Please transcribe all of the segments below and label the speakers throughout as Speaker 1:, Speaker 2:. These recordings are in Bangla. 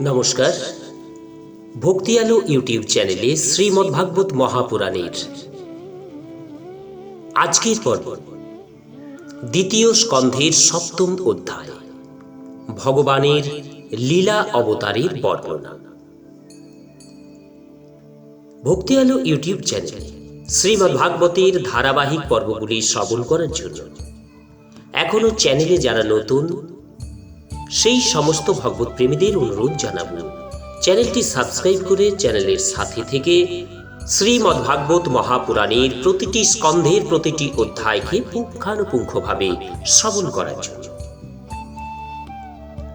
Speaker 1: নমস্কার। ভক্তি আলো ইউটিউব চ্যানেলে শ্রীমদ্ ভাগবত মহাপুরাণের আজকের পর্ব, দ্বিতীয় স্কন্ধের সপ্তম অধ্যায়, ভগবানের লীলা অবতারের বর্ণনা। ভক্তি আলো ইউটিউব চ্যানেলে শ্রীমদ্ ভাগবতের ধারাবাহিক পর্বগুলি শ্রবণ করার জন্য এখনও চ্যানেলে যারা নতুন সেই সমস্ত ভগবত প্রেমীদের অনুরোধ জানাব। চ্যানেলটি সাবস্ক্রাইব করে চ্যানেলের সাথে থেকে শ্রীমদ্ভাগবত মহাপুরাণের প্রতিটি স্কন্ধের প্রতিটি অধ্যায়কে পুঙ্খানুপুঙ্খভাবে শ্রবণ করার জন্য।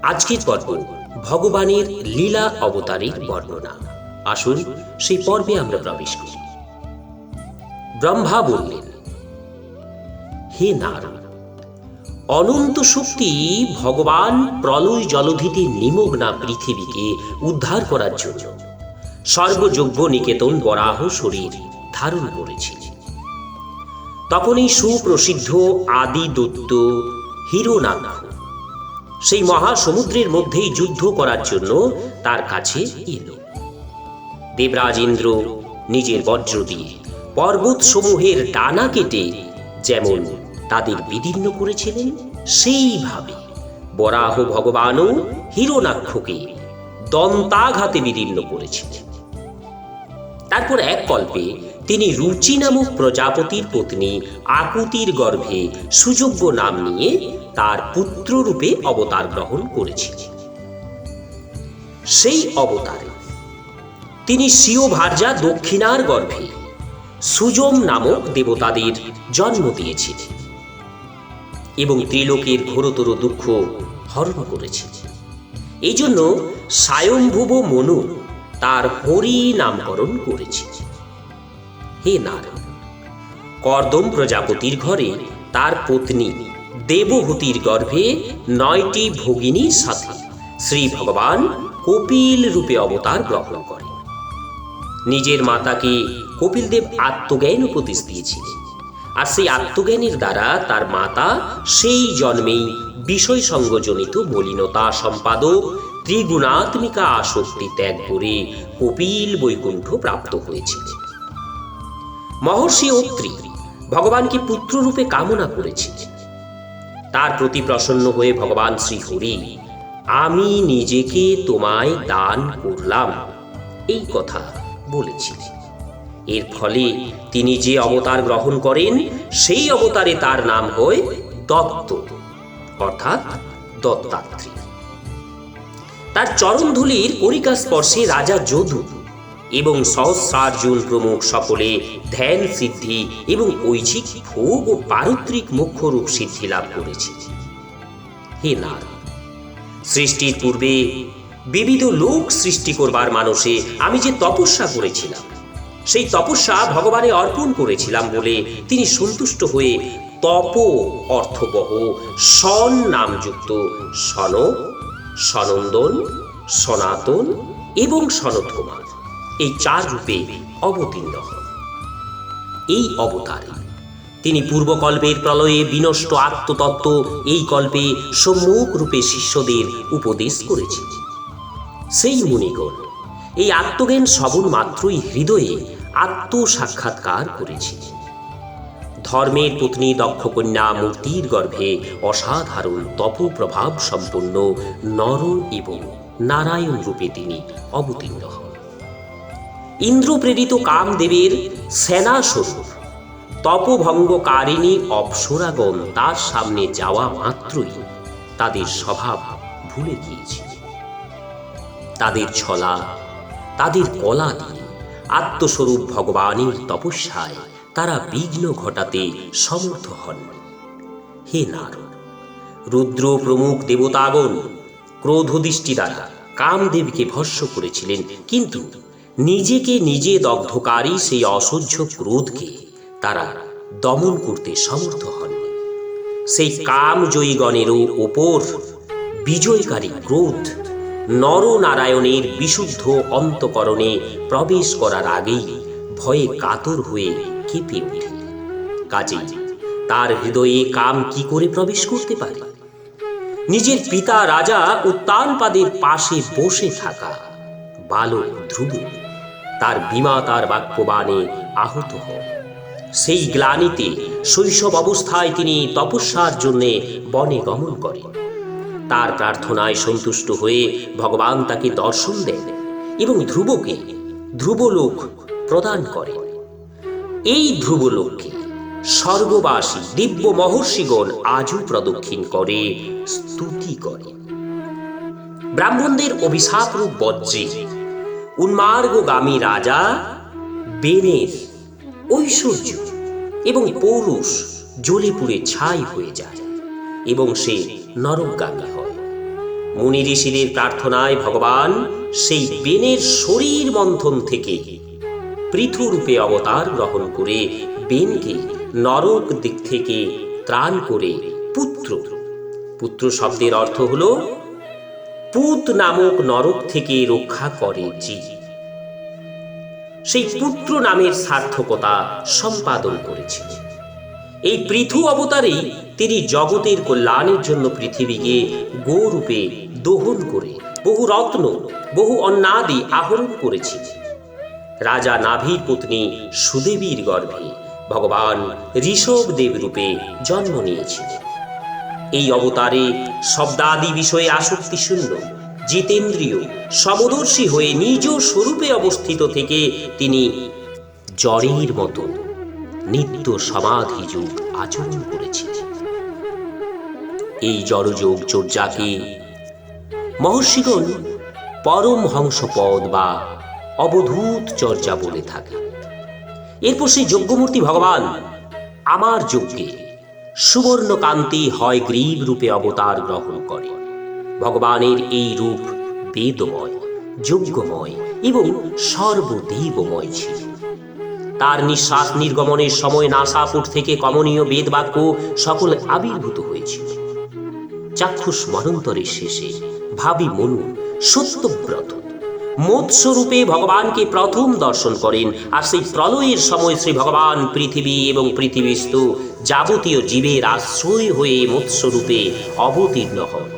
Speaker 1: আজকের পর্ব ভগবানের লীলা অবতারের বর্ণনা। আসুন সেই পর্বে আমরা প্রবেশ করি। ব্রহ্মা বললেন, হে নারায়ণ অনন্ত শক্তি ভগবান প্রলয় জলধিতে নিমগ্না পৃথিবীকে উদ্ধার করার জন্য। সর্বযোগ্য নিকেতন বরাহ শরীর ধারণ করেছিল তখন এই সুপ্রসিদ্ধ আদি দত্ত হিরোনাথ। সেই মহাসমুদ্রের মধ্যেই যুদ্ধ করার জন্য তার কাছে এলো। দেবরাজ ইন্দ্র নিজের বজ্র দিয়ে পর্বত সমূহের ডানা কেটে যেমন তাদের বিদীর্ণ করেছিলেন সেইভাবে। বরাহ ভগবানও হিরণাক্ষকে দন্তাঘাতে বিদীর্ণ করেছিলেন। তারপর এক কল্পে তিনি রুচি নামক প্রজাপতির পত্নী আকুতির গর্ভে সুযোগ্য নাম নিয়ে তার পুত্র রূপে অবতার গ্রহণ করেছিলেন। সেই অবতারে তিনি স্বীয় ভার্যা দক্ষিণার গর্ভে সুজম নামক দেবতাদের জন্ম দিয়েছিলেন। এবং ত্রিলোকের ঘোরতর দুঃখ হরণ করেছে। এই জন্য স্বয়ংভুব মনু তার হরি নামকরণ করেছে। হে নারায়ণ কর্দম প্রজাপতির ঘরে তার পত্নী দেবহূতির গর্ভে নয়টি ভগিনীর সাথে শ্রী ভগবান কপিল রূপে অবতার গ্রহণ করেন। নিজের মাতাকে কপিলদেব আত্মজ্ঞান উপদেশ দিয়েছিলেন। আর সেই আত্মজ্ঞানীর দ্বারা তার মাতা সেই জন্মেই বিষয় সঙ্গজনিত মলিনতা সম্পাদক ত্রিগুণাত্মিকা আসক্তি ত্যাগ করে কপিল বৈকুণ্ঠ প্রাপ্ত হয়েছিল মহর্ষি অত্রি ভগবানকে পুত্ররূপে কামনা করেছিলেন। তার প্রতি প্রসন্ন হয়ে ভগবান শ্রীহরি, আমি নিজেকে তোমায় দান করলাম এই কথা বলেছিলেন। এর ফলে তিনি যে অবতার গ্রহণ করেন, সেই অবতারে তার নাম হয় দত্ত, অর্থাৎ দত্তাত্রী তার চরণধুলির করিকা স্পর্শে রাজা যদু এবং সহস্রার্জুন প্রমুখ সকলে ধ্যান সিদ্ধি এবং ঐচ্ছিক ভোগ ও পারত্রিক মুখ্য রূপ সিদ্ধি লাভ করেছে। হে নারদ, সৃষ্টির পূর্বে বিবিধ লোক সৃষ্টি করবার মানুষে আমি যে তপস্যা করেছিলাম সেই তপস্যা ভগবানে অর্পণ করেছিলাম বলে তিনি সন্তুষ্ট হয়ে তপ অর্থবহ সন নামযুক্ত সন, সনন্দন, সনাতন এবং সনত এই চার রূপে অবতীর্ণ হন। এই অবতারে তিনি পূর্বকল্পের প্রলয়ে বিনষ্ট আত্মতত্ত্ব এই কল্পে সম্মুখ রূপে শিষ্যদের উপদেশ করেছিলেন সেই মুনিগণ এই আত্মজ্ঞান শ্রবণ মাত্রই হৃদয়ে আত্মসাক্ষাৎকার করেছিলেন ধর্মের পত্নী দক্ষকন্যা মূর্তির গর্ভে অসাধারণ তপপ্রভাব সম্পন্ন নর এবং নারায়ণ রূপে তিনি অবতীর্ণ হন। ইন্দ্র প্রেরিত কামদেবের সেনা স্বরূপ তপভঙ্গকারিণী অপ্সরাগণ তার সামনে যাওয়া মাত্রই তাদের স্বভাব ভুলে গিয়েছিল। তাদের ছলা, তাদের কলা দিয়ে আত্মস্বরূপ ভগবানের তপস্যায় তারা বিঘ্ন ঘটাতে সমর্থ হন। হে নারদ, রুদ্র প্রমুখ দেবতাগণ ক্রোধদৃষ্টি দ্বারা কামদেবকে ভস্য করেছিলেন, কিন্তু নিজেকে নিজে দগ্ধকারী সেই অসহ্য ক্রোধকে তারা দমন করতে সমর্থ হন। সেই কামজয়ীগণেরও ওপর বিজয়কারী ক্রোধ নরনারায়ণের বিশুদ্ধ অন্তকরণে প্রবেশ করার আগেই ভয়ে কাতর হয়ে কেঁপে ওঠে। কাজেই তার হৃদয়ে কাম কি করে প্রবেশ করতে পারে? নিজের পিতা, রাজা উত্তানপাদের পাশে বসে থাকা বালক ধ্রুব তার বিমাতার বাক্যবাণে আহত হন। সেই গ্লানিতে শৈশব অবস্থায় তিনি তপস্যার জন্যে বনে গমন করেন। তার প্রার্থনায় সন্তুষ্ট হয়ে ভগবান তাকে দর্শন দেন এবং ধ্রুবকে ধ্রুবলোক প্রদান করেন এই ধ্রুবলোককে স্বর্গবাসী দিব্য মহর্ষিগণ আজও প্রদক্ষিণ করে, স্তুতি করে। ব্রাহ্মণদের অভিশাপরূপ বজ্রে উন্মার্গগামী রাজা, বেনের ঐশ্বর্য এবং পৌরুষ জ্বলে পুড়ে ছাই হয়ে যায় এবং সে নরকগামী। মুনি ঋষিদের প্রার্থনায় ভগবান সেই বেনের শরীর মন্থন থেকে পৃথুরূপে অবতার গ্রহণ করে বেনকে নরক দিক থেকে ত্রাণ করে পুত্র। পুত্র শব্দের অর্থ হল পুত নামক নরক থেকে রক্ষা করে জীব। সেই পুত্র নামের সার্থকতা সম্পাদন করেছেন এই পৃথু অবতারেই তিনি জগতের কল্যাণের জন্য পৃথিবীকে গোরূপে দোহন করে, বহু রত্ন, বহু অন্নাদি আহরণ করেছিলেন রাজা নাভির পত্নী সুদেবীর গর্ভে ভগবান ঋষভ দেব রূপে জন্ম নিয়েছিলেন এই অবতারে শব্দাদি বিষয়ে আসক্তি শূন্য, জিতেন্দ্রীয়, সমদর্শী হয়ে নিজ স্বরূপে অবস্থিত থেকে তিনি জড়ের মতো নিত্য সমাধি যুগ আচরণ করেছিলেন এই জড়যোগ চর্যাকে মহর্ষিগণ পরম হংসপদ বা অবধূত চর্যা বলে থাকে এরপর সেই যজ্ঞমূর্তি ভগবান আমার যজ্ঞে সুবর্ণকান্তি হয় গ্রীব রূপে অবতার গ্রহণ করে। ভগবানের এই রূপ বেদময়, যজ্ঞময় এবং সর্বদেবময় ছিল। তার নিঃশ্বাস নির্গমনের সময় নাসাপুর থেকে কমনীয় বেদবাক্য সকল আবির্ভূত হয়েছিল। চাক্ষুষ মনন্তরের শেষে ভাবি মনু, সত্যব্রত। মৎস্যরূপে ভগবানকে প্রথম দর্শন করেন আর সেই প্রলয়ের সময় শ্রী ভগবান পৃথিবী এবং পৃথিবীস্থ যাবতীয় জীবের আশ্রয় হয়ে মৎস্যরূপে অবতীর্ণ হন।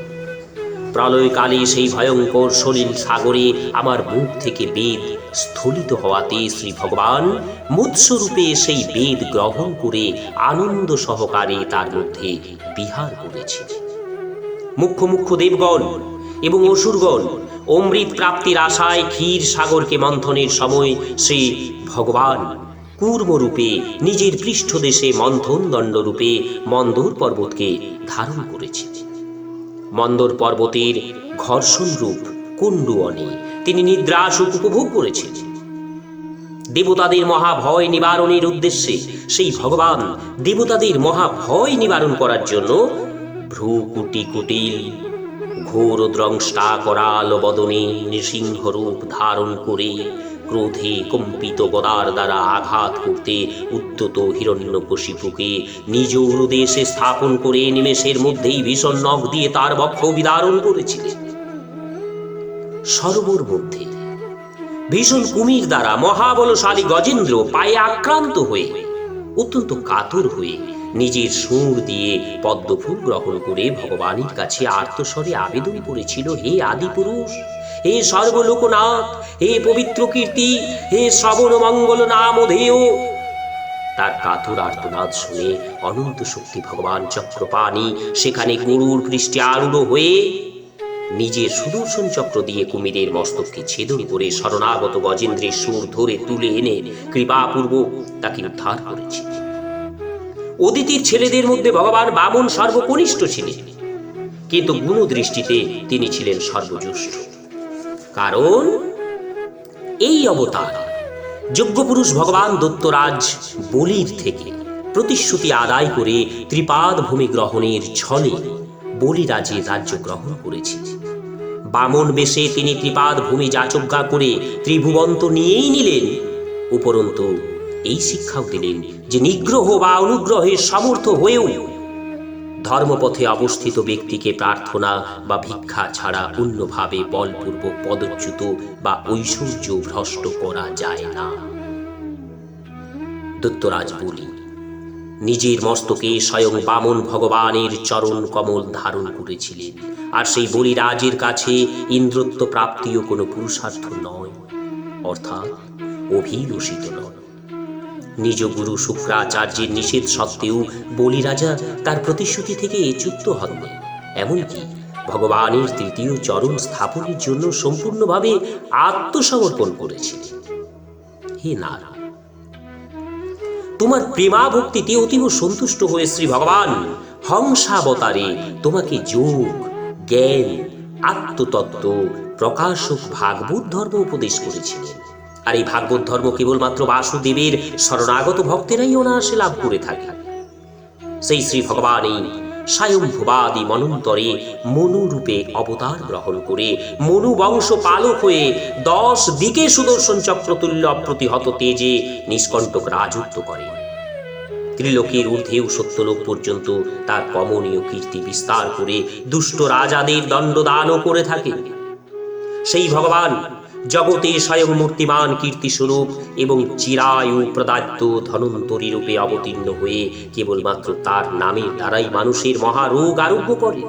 Speaker 1: প্রলয়কালে সেই ভয়ঙ্কর সলিল সাগরে আমার মুখ থেকে বেদ স্থলিত হওয়াতে শ্রী ভগবান মৎস্যরূপে সেই বেদ গ্রহণ করে আনন্দ সহকারে তার মধ্যে বিহার করেছিলেন মুখ্য মুখ্য দেবগণ এবং অসুরগণ, অমৃত প্রাপ্তির আশায় ক্ষীর সাগরকে মন্থনের সময় শ্রী ভগবান কূর্মরূপে নিজের পৃষ্ঠদেশে মন্থন দণ্ডরূপে মন্দর পর্বতকে ধারণ করেছে মন্দর পর্বতের ঘর্ষণ রূপ কুণ্ডুয়নে তিনি নিদ্রা সুখ উপভোগ করেছিলেন দেবতাদের মহাভয় নিবারণের উদ্দেশ্যে সেই ভগবান দেবতাদের মহাভয় নিবারণ করার জন্য ভ্রু কুটি কুটিল ঘোর দ্রংষ্টা করাল বদনে নৃসিংহ রূপ ধারণ করে ক্রোধে কম্পিত গদার দ্বারা আঘাত করতে উদ্যত হিরণ্যকশিপুকে নিজ উরুদেশে স্থাপন করে নিমেষের মধ্যেই ভীষণ নখ দিয়ে তার বক্ষ বিদারণ করেছিলেন। সর্বর মধ্যে ভীষণ কুমির দ্বারা মহাবলশালী গজেন্দ্র পায়ে আক্রান্ত হয়ে, অত্যন্ত কাতর হয়ে নিজের সুর দিয়ে পদ্মফুল গ্রহণ করে ভগবানের কাছে আর্তস্বরে আবেদন করেছিল, হে আদিপুরুষ, হে সর্বলোকনাথ, হে পবিত্র কীর্তি, হে শ্রবণ মঙ্গল নাম ধেয় তার কাতর আর্তনাদ শুনে অনন্ত শক্তি ভগবান চক্রপাণি সেখানে গরুর পৃষ্ঠে আরূঢ় হয়ে নিজের সুদর্শন চক্র দিয়ে কুমিরের মস্তককে ছেদন করে শরণাগত গজেন্দ্রের সুর ধরে তুলে এনে কৃপাপূর্বক তাকে উদ্ধার করেছে। অদিতির ছেলেদের মধ্যে ভগবান বামন সর্বকনিষ্ঠ ছিলেন। কিন্তু গুণদৃষ্টিতে তিনি ছিলেন সর্বজ্যেষ্ঠ। কারণ এই অবতার যজ্ঞপুরুষ ভগবান দত্তরাজ বলির থেকে প্রতিশ্রুতি আদায় করে ত্রিপাদ ভূমি গ্রহণের ছলে বলিরাজে রাজ্য গ্রহণ করেছিলেন বামন বেশে তিনি ত্রিপাদ ভূমি যাচজ্ঞা করে ত্রিভুবন্ত নিয়েই নিলেন। উপরন্তু এই শিক্ষাও দিলেন যে নিগ্রহ বা অনুগ্রহের সামর্থ্য হয়েও ধর্মপথে অবস্থিত ব্যক্তিকে প্রার্থনা বা ভিক্ষা ছাড়া অন্যভাবে বলপূর্বক পদচ্যুত বা ঐশ্বর্য ভ্রষ্ট করা যায় না। দত্তরাজ বলি নিজের মস্তকে স্বয়ং বামন ভগবানের চরণ কমল ধারণ করেছিলেন। আর সেই বলিরাজের কাছে ইন্দ্রত্ব প্রাপ্তিও কোনো পুরুষার্থ নয়, অর্থাৎ অভিলষিত নয়। নিজ গুরু শুক্রাচার্যের নিষেধ সত্ত্বেও বলিরাজা তার প্রতিশ্রুতি থেকে চ্যুত হননি এমনকি ভগবানের তৃতীয় চরণ স্থাপনের জন্য সম্পূর্ণভাবে আত্মসমর্পণ করেছিলেন। হে নারায়ণ! তোমার প্রেমা ভক্তিতে অতীব সন্তুষ্ট হয়ে শ্রী ভগবান হংসাবতারে তোমাকে যোগ, জ্ঞান, আত্মতত্ত্ব, প্রকাশক ভাগবত ধর্ম উপদেশ করেছিলেন আর এই ভাগবত ধর্ম কেবলমাত্র বাসুদেবের শরণাগত ভক্তেরাই অনায়াসে লাভ করে থাকে। সেই শ্রী ভগবানই স্বয়ংভুবাদি মনন্তরে মনুরূপে অবতার গ্রহণ করে মনু বংশ পালক হয়ে দশ দিকে সুদর্শন চক্রতুল্য প্রতিহত তেজে নিষ্কণ্টক রাজত্ব করে। ত্রিলোকের ঊর্ধ্বেও সত্যলোক পর্যন্ত তার কমনীয় কীর্তি বিস্তার করে দুষ্ট রাজাদের দণ্ডদানও করে থাকে। সেই ভগবান জগতে স্বয়ং মূর্তিমান কীর্তিস্বরূপ এবং চিরায়ু প্রদাত্য ধনন্তরী রূপে অবতীর্ণ হয়ে কেবলমাত্র তার নামের দ্বারাই মানুষের মহারোগ আরোগ্য করেন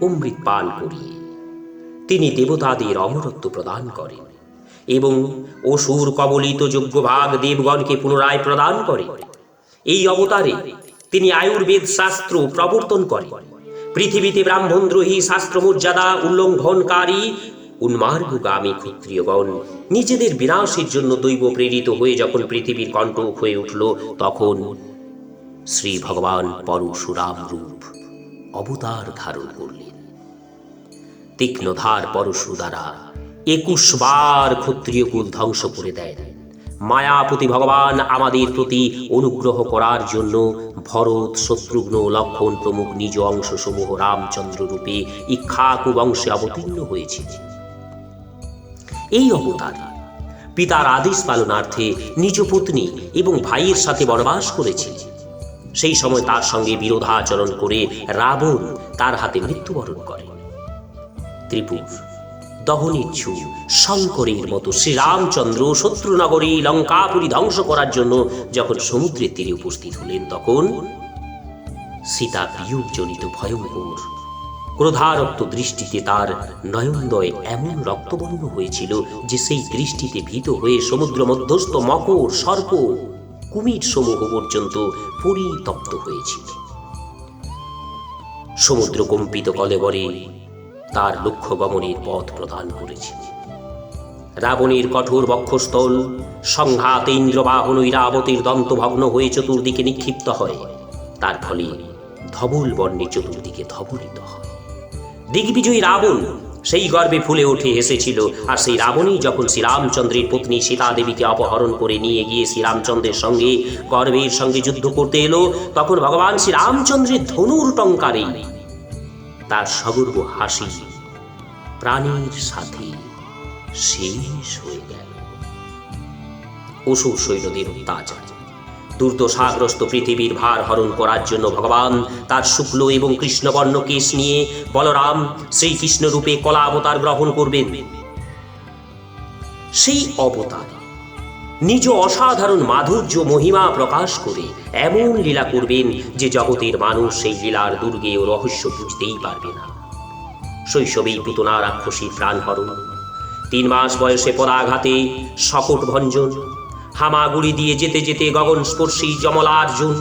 Speaker 1: অমৃত পান করিয়ে তিনি দেবতাদের অমরত্ব প্রদান করেন এবং অসুর কবলিত যোগ্যভাগ দেবগণকে পুনরায় প্রদান করে এই অবতারে তিনি আয়ুর্বেদ শাস্ত্র প্রবর্তন করেন। পৃথিবীতে ব্রাহ্মণদ্রোহী শাস্ত্র মর্যাদা উল্লঙ্ঘনকারী উন্মার্গগামী ক্ষত্রিয়গণ, নিজেদের বিনাশের জন্য দৈব প্রেরিত হয়ে যখন পৃথিবীর কণ্টক হয়ে উঠল, তখন শ্রী ভগবান পরশুরাম রূপ অবতার ধারণ করলেন। তীক্ষ্ণধার পরশু দ্বারা একুশ বার ক্ষত্রিয় কুল ধ্বংস করে দেন। মায়াপতি ভগবান আমাদের প্রতি অনুগ্রহ করার জন্য ভরত, শত্রুঘ্ন, লক্ষণ প্রমুখ নিজ অংশসমূহ রামচন্দ্র রূপে ইক্ষাকু বংশে অবতীর্ণ হয়েছিল এই অবতার। পিতার আদেশ পালনার্থে নিজ পত্নী এবং ভাইয়ের সাথে বনবাস করেছিল সেই সময় তার সঙ্গে বিরোধাচরণ করে রাবণ তার হাতে মৃত্যুবরণ করে। ত্রিপুর, দহনিচ্ছু, শঙ্করের মতো শ্রীরামচন্দ্র শত্রুনগরী লঙ্কাপুরী ধ্বংস করার জন্য যখন সমুদ্রের তীরে উপস্থিত হলেন তখন সীতা বিয়োগজনিত ভয়ঙ্কর ক্রোধারক্ত দৃষ্টিতে তার নয়নদয় এমন রক্তবর্ণ হয়েছিল যে সেই দৃষ্টিতে ভীত হয়ে সমুদ্র মধ্যস্থ মকর, সর্প, কুমির সমূহ পর্যন্ত পরিতপ্ত হয়েছিল। সমুদ্র কম্পিত কলেবরে তার লক্ষ্য গমনের পথ প্রদান করেছিল রাবণের কঠোর বক্ষস্থল, সংঘাতে, ইন্দ্রবাহন, ইরাবতীর দন্তভগ্ন হয়ে চতুর্দিকে নিক্ষিপ্ত হয়। তার ফলে ধবল বর্ণে চতুর্দিকে ধবলিত হয়। দিগ্বিজয়ী রাবণ। সেই গর্বে ফুলে উঠে এসেছিল। আর সেই রাবণই যখন শ্রীরামচন্দ্রের পত্নী সীতা দেবীকে অপহরণ করে নিয়ে গিয়ে শ্রীরামচন্দ্রের সঙ্গে গর্বের সঙ্গে যুদ্ধ করতে এলো, তখন ভগবান শ্রীরামচন্দ্রের ধনুর টঙ্কারে তার সগর্ব হাসি প্রাণীর সাথে শেষ হয়ে গেল। অসুর সৈন্যদের অত্যাচার। দুর্দশাগ্রস্ত পৃথিবীর ভার হরণ করার জন্য ভগবান তার শুক্ল এবং কৃষ্ণবর্ণ কেশ নিয়ে বলরাম শ্রীকৃষ্ণ রূপে কলা অবতার গ্রহণ করবেন। সেই অবতার নিজ অসাধারণ মাধুর্য মহিমা প্রকাশ করে এমন লীলা করবেন যে জগতের মানুষ সেই লীলার দুর্গে ও রহস্য বুঝতেই পারবে না। শৈশবেই পুতনা রাক্ষসী প্রাণহরণ, তিন মাস বয়সে পদাঘাতে শকট ভঞ্জন হামাগুড়ি দিয়ে যেতে যেতে গগন স্পর্শী জমলার্জুন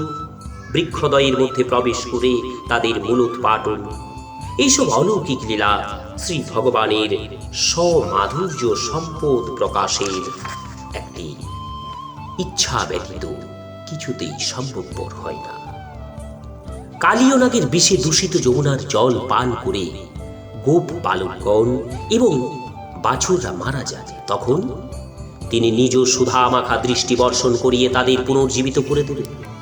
Speaker 1: বৃক্ষদয়ের মধ্যে প্রবেশ করে তাদের মূলোৎপাটন এইসব অলৌকিক লীলা শ্রী ভগবানের স্বমাধুর্য সম্পদ প্রকাশের একটি ইচ্ছা ব্যতীত কিছুতেই সম্ভবপর হয় না। কালিয়নাগের বিষে দূষিত যমুনার জল পান করে গোপ পালকগণ এবং বাছুররা মারা যায়। তখন তিনি নিজ সুধা মাখা দৃষ্টি বর্ষণ করিয়ে তাদের পুনর্জীবিত করে দিলেন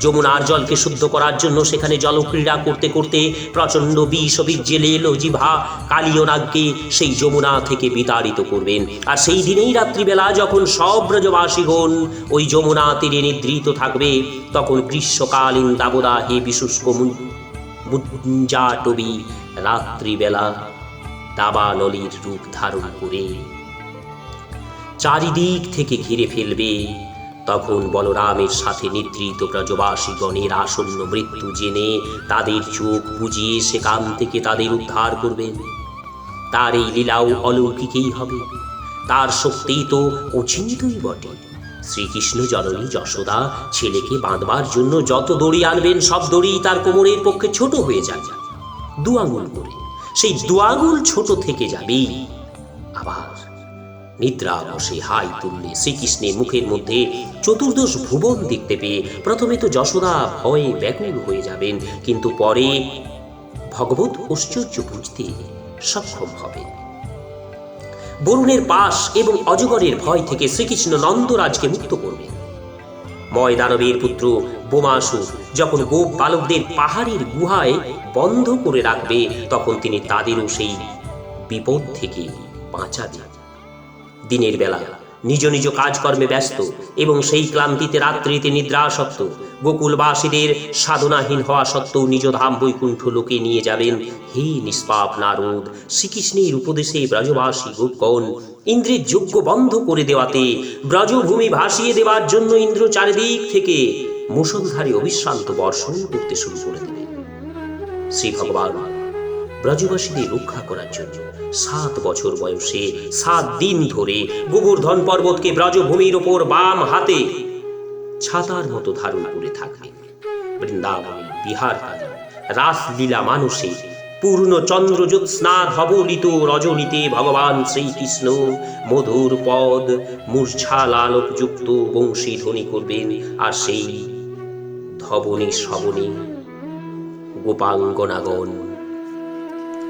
Speaker 1: যমুনার জলকে শুদ্ধ করার জন্য সেখানে জলক্রীড়া করতে করতে প্রচণ্ড বিষ জেলে এলো জিভা কালীয়নাগকে সেই যমুনা থেকে বিতাড়িত করবেন। আর সেই দিনেই রাত্রিবেলা যখন সব ব্রজবাসীগণ ওই যমুনা তীরে নিদ্রিত থাকবে, তখন গ্রীষ্মকালীন দাবদাহে বিশুষ্ক মু- মুঞ্জাটবি রাত্রিবেলা দাবানলির রূপ ধারণ করে চারিদিক থেকে ঘিরে ফেলবে। তখন বলরামের সাথে নিদ্রিত ব্রজবাসীগণের আসন্ন মৃত্যু জেনে তাদের চোখ বুঝিয়ে সেখান থেকে তাদের উদ্ধার করবেন তার এই লীলাও অলৌকিকেই হবে। তার শক্তি তো অচিন্তই বটে। শ্রীকৃষ্ণ জননী যশোদা ছেলেকে বাঁধবার জন্য যত দড়ি আনবেন, সব দড়ি তার কোমরের পক্ষে ছোট হয়ে যাবে। দু আঙুল করে। সেই দু আঙুল ছোট থেকে যাবেই। নিদ্রা বসে হাই তুললে শ্রীকৃষ্ণের মুখের মধ্যে চতুর্দশ ভুবন দেখতে পেয়ে প্রথমে তো যশোদা ভয়ে ব্যাকুল হয়ে যাবেন, কিন্তু পরে ভগবত ঐশ্বর্য বুঝতে সক্ষম হবেন। বরুণের পাশ এবং অজগরের ভয় থেকে শ্রীকৃষ্ণ নন্দরাজকে মুক্ত করবেন। ময় দানবের পুত্র বোমাসুর যখন গোপ বালকদের পাহাড়ের গুহায় বন্ধ করে রাখবে, তখন তিনি তাদেরও সেই বিপদ থেকে বাঁচা বাঁচাবেন। দিনের বেলা। নিজ নিজ কাজকর্মে ব্যস্ত এবং সেই ক্লান্তিতে রাত্রিতে নিদ্রা নিদ্রাসক্ত গোকুলবাসীদের সাধনাহীন হওয়া সত্ত্বেও নিজ ধাম বৈকুণ্ঠ লোকে নিয়ে যাবেন হে নিষ্পাপ নারদ, শ্রীকৃষ্ণের উপদেশে ব্রজবাসী গোপগণ, ইন্দ্রের যোগ্য বন্ধ করে দেওয়াতে, ব্রজভূমি ভাসিয়ে দেওয়ার জন্য ইন্দ্র চারিদিক থেকে মুসলধারে অবিশ্রান্ত বর্ষণ করতে শুরু করে দেবেন শ্রী ভগবান ব্রজবাসীদের রক্ষা করার জন্য। সাত বছর বয়সে, সাত দিন ধরে গোবর্ধন পর্বতকে ব্রজভূমির ওপর বাম হাতে ছাতার মতো ধারণ করে থাকবেন বৃন্দাবনে বিহারকালে রাসলীলা মানুষে পূর্ণ চন্দ্রজ্যোৎস্না ধবলিত রজনীতে ভগবান শ্রীকৃষ্ণ মধুর পদ মূর্ছাল আলোকযুক্ত বংশী ধ্বনি করবেন আর সেই ধবনী শ্রবণে গোপাঙ্গনাগণ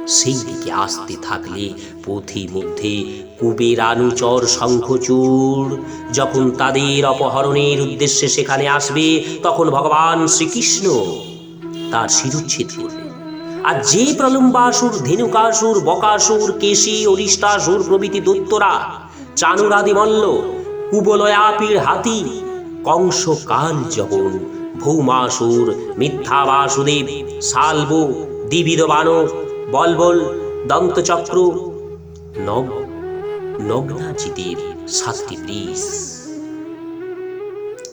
Speaker 1: সেই দিকে আসতে থাকলে পথি মধ্যে কুবেরানুচর শঙ্খচূড়। যখন তাদের অপহরণের উদ্দেশ্যে সেখানে আসবে, তখন ভগবান শ্রীকৃষ্ণ তার শিরুচ্ছেদ করবে আর যে প্রলম্বাসুর, ধেনুকাসুর, বকাসুর, কেশী, অরিষ্টাসুর প্রভৃতি দৈত্যরা চানুরাদি মল্ল কুবলয়াপির হাতি কংস কাল যবন ভৌমাসুর মিথ্যা বাসুদেব শালব দিবিদ বানর বলবল দন্তচক্র নগ নগ্নাচিতের সাতটি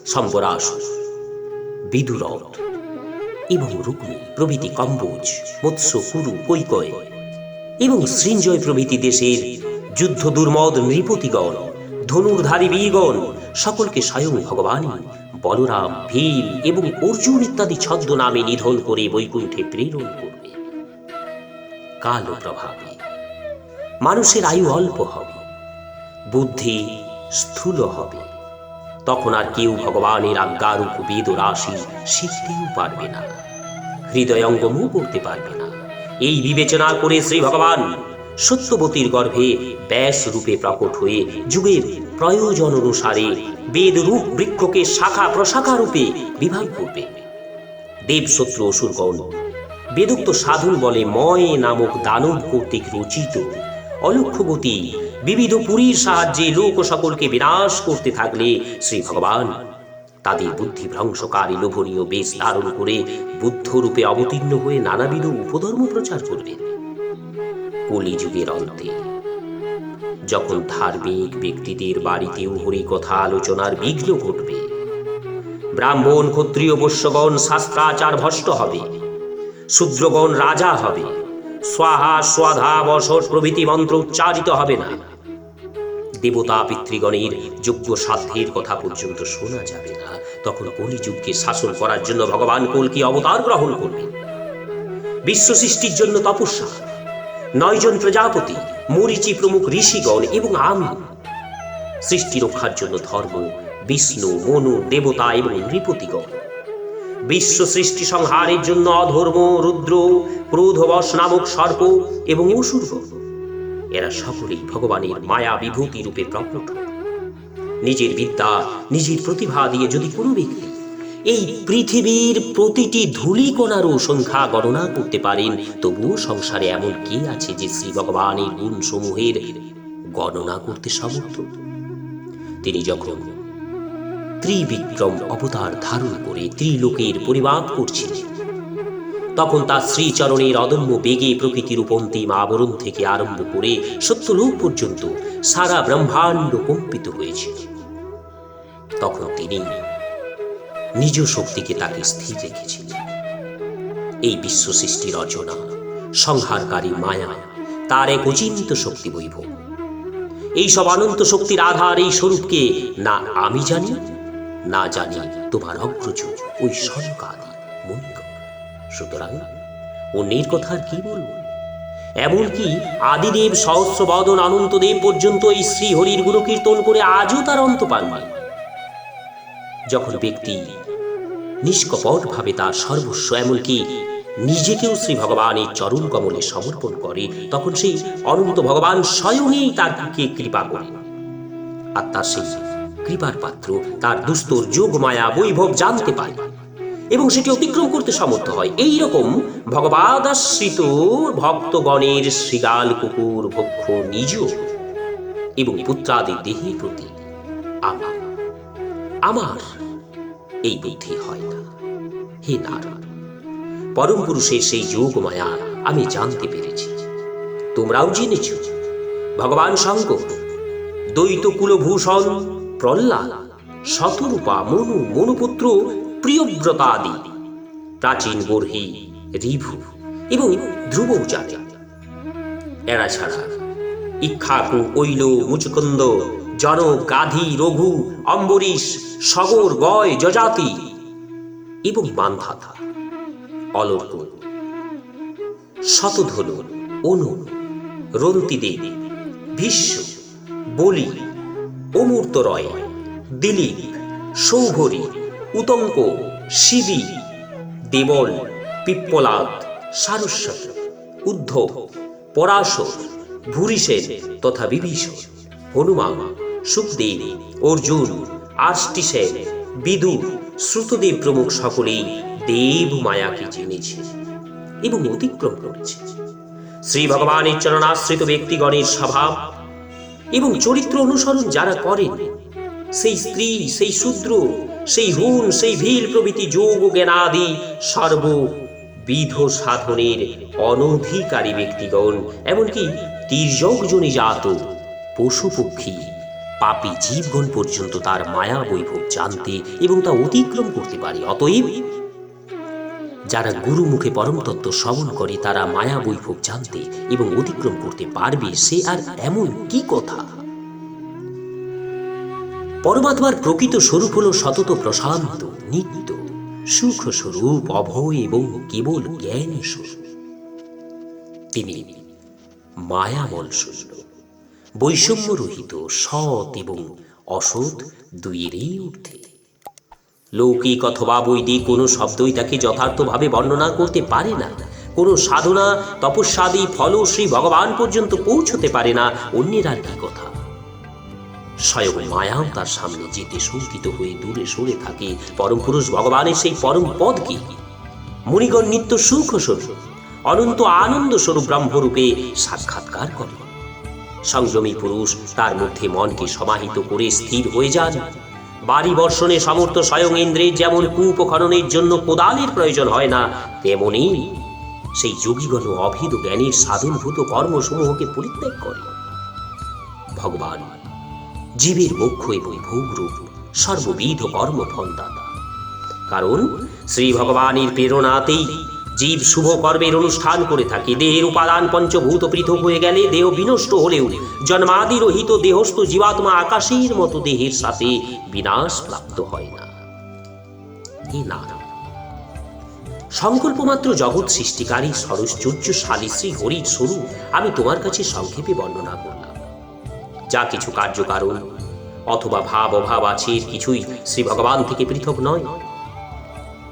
Speaker 1: সম্বরাস বিদুরথ এবং রুক্মী প্রভৃতি কম্বোজ, মৎস্য, কুরু, কৈকয় এবং সৃঞ্জয় প্রভৃতি দেশের যুদ্ধ দুর্মদ নৃপতিগণ, ধনুর্ধারী বীরগণ, সকলকে স্বয়ং ভগবানই বলরাম, ভীম এবং অর্জুন ইত্যাদি ছদ্ম নামে নিধন করে বৈকুণ্ঠে প্রেরণ করবে কালো প্রভাবে। মানুষের আয়ু অল্প হবে, বুদ্ধি স্থূল হবে। তখন আর কেউ ভগবানের আজ্ঞারূপ বেদ রাশি শিখতেও পারবে না। হৃদয়ঙ্গমও করতে পারবে না। এই বিবেচনা করে শ্রী ভগবান সত্যবতীর গর্ভে ব্যাস রূপে প্রকট হয়ে যুগের প্রয়োজন অনুসারে বেদ রূপ বৃক্ষকে শাখা প্রশাখা রূপে বিভাগ করবে। দেবশত্রু অসুরগণ বেদুক্ত সাধুর বলে ময় নামক দানব কর্তৃক রচিত। অলক্ষ্যগতি বিবিধ পুরীর সাহায্যে লোক সকলকে বিনাশ করতে থাকলে শ্রী ভগবান। তাদের বুদ্ধি ভ্রংশকারী লোভনীয় বেশ ধারণ করে বুদ্ধ রূপে অবতীর্ণ হয়ে নানাবিধ উপধর্ম প্রচার করবেন কলিযুগের অন্তে, যখন ধার্মিক ব্যক্তিদের বাড়িতেও হরি কথা আলোচনার বিঘ্ন ঘটবে, ব্রাহ্মণ, ক্ষত্রিয়, বৈশ্যগণ শাস্ত্রাচার ভষ্ট হবে। শূদ্রগণ রাজা হবে। স্বাহা, স্বাধা, বসর প্রভৃতি মন্ত্র উচ্চারিত হবে না। দেবতা পিতৃগণের যোগ্য সাধ্যের কথা পর্যন্ত শোনা যাবে না। তখন কলিযুগকে শাসন করার জন্য ভগবান কলকি অবতার গ্রহণ করবেন বিশ্ব সৃষ্টির জন্য তপস্যা। নয়জন প্রজাপতি, মরিচি প্রমুখ ঋষিগণ এবং আমি। সৃষ্টি রক্ষার জন্য ধর্ম, বিষ্ণু, মনু, দেবতা এবং নৃপতিগণ। বিশ্ব সৃষ্টি সংহারের জন্য অধর্ম, রুদ্র ক্রোধবশ নামক সর্প এবং অসুরগণ এরা সকলেই ভগবানের মায়া বিভূতি রূপে প্রকট। নিজের বিদ্যা, নিজের প্রতিভা দিয়ে যদি কোনো ব্যক্তি এই পৃথিবীর প্রতিটি ধূলিকণারও সংখ্যা গণনা করতে পারেন, তবুও সংসারে এমন কে আছে যে শ্রী ভগবানের গুণ সমূহের গণনা করতে সমর্থ? তিনি যখন ত্রিবিক্রম অবতার ধারণ করে ত্রিলোকের পরিমাপ করছিলেন তখন তার শ্রীচরণের অদম্য বেগে প্রকৃতির উপন্তিম আবরণ থেকে আরম্ভ করে সত্যলোক পর্যন্ত সারা ব্রহ্মাণ্ড কম্পিত হয়েছে তখন তিনি নিজ শক্তিকে তাকে স্থির রেখেছিলেন। এই বিশ্ব সৃষ্টির রচনা, সংহারকারী মায়া, তার এক অচিন্ত শক্তি বৈভব। এই সব অনন্ত শক্তির আধার এই স্বরূপকে না আমি জানি না জানি তোমার অগ্রজ ওই সনকাদি মনিগণ সুতরাং অন্যের কথা আর কি বলব? এমনকি আদিদেব সহস্রবদন অনন্তদেব পর্যন্ত এই শ্রীহরির গুণকীর্তন করে আজও তার অন্ত পাননি যখন ব্যক্তি নিষ্কপটভাবে তার সর্বস্ব, এমনকি নিজেকেও শ্রী ভগবানের চরণ কমলে সমর্পণ করে, তখন সেই অনন্ত ভগবান স্বয়ংই তার কৃপা করেন আর তার সেই কৃপার পাত্র, তার দুস্তর যোগ মায়া বৈভব জানতে পারে। এবং সেটি অতিক্রম করতে সমর্থ হয়। এই রকম ভগবাদাশ্রিত ভক্তগণের শৃগাল কুকুর ভক্ষ নিজ এবং পুত্রাদি দেহের প্রতি আমার আমার এই বুদ্ধি হয় না। হে নারায়ণ পরম পুরুষের সেই যোগ মায়া আমি জানতে পেরেছি। তোমরাও জেনেছ, ভগবান শঙ্কর, দ্বৈত কুলভূষণ প্রহ্লাদ, শতরূপা, মনু, মনুপুত্র প্রিয়ব্রতা আদি প্রাচীন বর্হি, রিভু এবং ধ্রুব জাতি এরা ছাড়া ইক্ষাকু, কৈল, মুচুকুন্দ, জনক, গাধি, রঘু, অম্বরীশ, সগর, গয়, যজাতি এবং মান্ধাতা অলর্ক শতধনু অনু, রন্তিদেব, ভীষ্ম, বলি অমূর্ত রয়। দিলীপ, সৌভরী উতঙ্ক শিবি, দেবল, পিপ্পলাদ, সারস্বত, উদ্ধব, পরাশর ভূরিসেন তথা বিভীষণ, হনুমান, সুখদেব, অর্জুন আষ্টিসেন বিদু, শ্রুতদেব প্রমুখ সকলেই দেব মায়াকে জেনেছে এবং অতিক্রম করেছে। শ্রী ভগবানের চরণাশ্রিত ব্যক্তিগণের স্বভাব এবং চরিত্র অনুসরণ যারা করেন সেই স্ত্রী, সেই শূদ্র, সেই হুন, সেই ভীল প্রভৃতি যোগ জ্ঞানাদি সর্ববিধ সাধনের অনধিকারী ব্যক্তিগণ, এমনকি তির্যকজনী জাত পশু পক্ষী পাপী জীবগণ পর্যন্ত তার মায়া বৈভব জানতে এবং তা অতিক্রম করতে পারে। অতএব যারা গুরু মুখে পরম তত্ত্ব শ্রবণ করে, তারা মায়া বৈভব জানতে এবং অতিক্রম করতে পারবে, সে আর এমন কি কথা? পরমাত্মার প্রকৃত স্বরূপ হল সতত প্রশান্ত, নিত্য সুখ স্বরূপ অভয় এবং কেবল জ্ঞান তিনি মায়ামল শূন্য বৈষম্য রহিত সৎ এবং অসৎ দুইয়েরই ঊর্ধ্বে। লৌকিক অথবা বৈদিক কোনো শব্দই তাকে যথার্থভাবে বর্ণনা করতে পারে না। কোনো সাধনা, তপস্যাদি ফল শ্রী ভগবান পর্যন্ত পৌঁছতে পারে না, অন্যের আর কি কথা। স্বয়ং মায়াও তার সামনে যেতে শঙ্কিত হয়ে দূরে সরে থাকে। পরম পুরুষ ভগবানের সেই পরম পদকে। মুনিগণ নিত্য সুখ স্বরূপ, অনন্ত আনন্দ স্বরূপ ব্রহ্মরূপে সাক্ষাৎকার করে সংযমী পুরুষ তার মধ্যে মনকে সমাহিত করে স্থির হয়ে যান। বাড়ি বর্ষণে সমর্থ স্বয়ং ইন্দ্রের যেমন কূপ খননের জন্য কোদালের প্রয়োজন হয় না, তেমনি সেই যোগীগণ অভিদ জ্ঞানীর সাধনভূত কর্মসমূহকে পরিত্যাগ করে। ভগবান জীবের মোক্ষ এবং ভোগরূপ সর্ববিধ কর্মফলদাতা। কারণ শ্রী ভগবানের প্রেরণাতেই জীব শুভ কর্মের অনুষ্ঠান করে থাকে। দেহের উপাদান পঞ্চভূত পৃথক হয়ে গেলে দেহ বিনষ্ট হলেও জন্মাদি রহিত দেহস্থ জীবাত্মা আকাশের মতো দেহের সাথে বিনাশ প্রাপ্ত হয় না। এ সংকল্প মাত্র জগৎ সৃষ্টিকারী সরশ্চর্যশালী শ্রী হরির স্বরূপ আমি তোমার কাছে সংক্ষেপে বর্ণনা করলাম। যা কিছু কার্যকারণ অথবা ভাব অভাব আছে, কিছুই শ্রী ভগবান থেকে পৃথক নয়।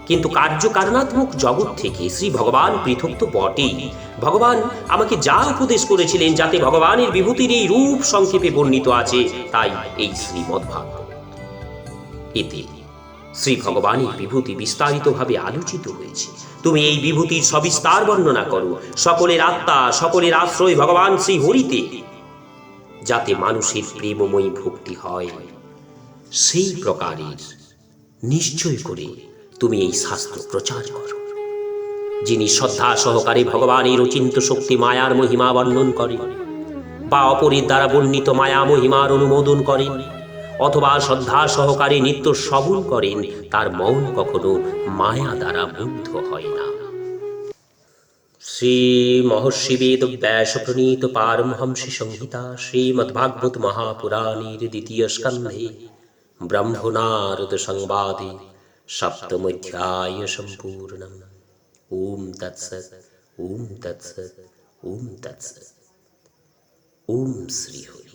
Speaker 1: কিন্তু কার্যকারণাত্মক জগৎ থেকে শ্রী ভগবান পৃথক তো বটেই। ভগবান আমাকে যা উপদেশ করেছিলেন, যাতে ভগবানের বিভূতির এই রূপ সংক্ষেপে বর্ণিত আছে, তাই এই শ্রীমদ ভাগবত এতে শ্রী ভগবানের বিভূতি বিস্তারিতভাবে আলোচিত হয়েছে। তুমি এই বিভূতির সবিস্তার বর্ণনা করো। সকলের আত্মা, সকলের আশ্রয় ভগবান শ্রী হরিতে যাতে মানুষের প্রেমময়ী ভক্তি হয়। সেই প্রকারের নিশ্চয় করে তুমি এই শাস্ত্র প্রচার করো। যিনি শ্রদ্ধা সহকারে ভগবানের অচিন্ত শক্তি মায়ার মহিমা বর্ণন করেন, বা অপরের দ্বারা বর্ণিত মায়া মহিমার অনুমোদন করেন, অথবা শ্রদ্ধা সহকারে নিত্য শ্রবণ করেন, তার মন কখনো মায়া দ্বারা মুগ্ধ হয় না। শ্রী মহর্ষি বেদ ব্যাস প্রণীত পারমহংসী সংহিতা শ্রীমদ্ভাগবত মহাপুরাণের দ্বিতীয় স্কন্ধে ব্রহ্মনারদ সংবাদে সপ্তমধ্যায় সম্পূর্ণম ওম তৎসৎ ওম তৎসৎ ওম তৎসৎ ওম শ্রী হরি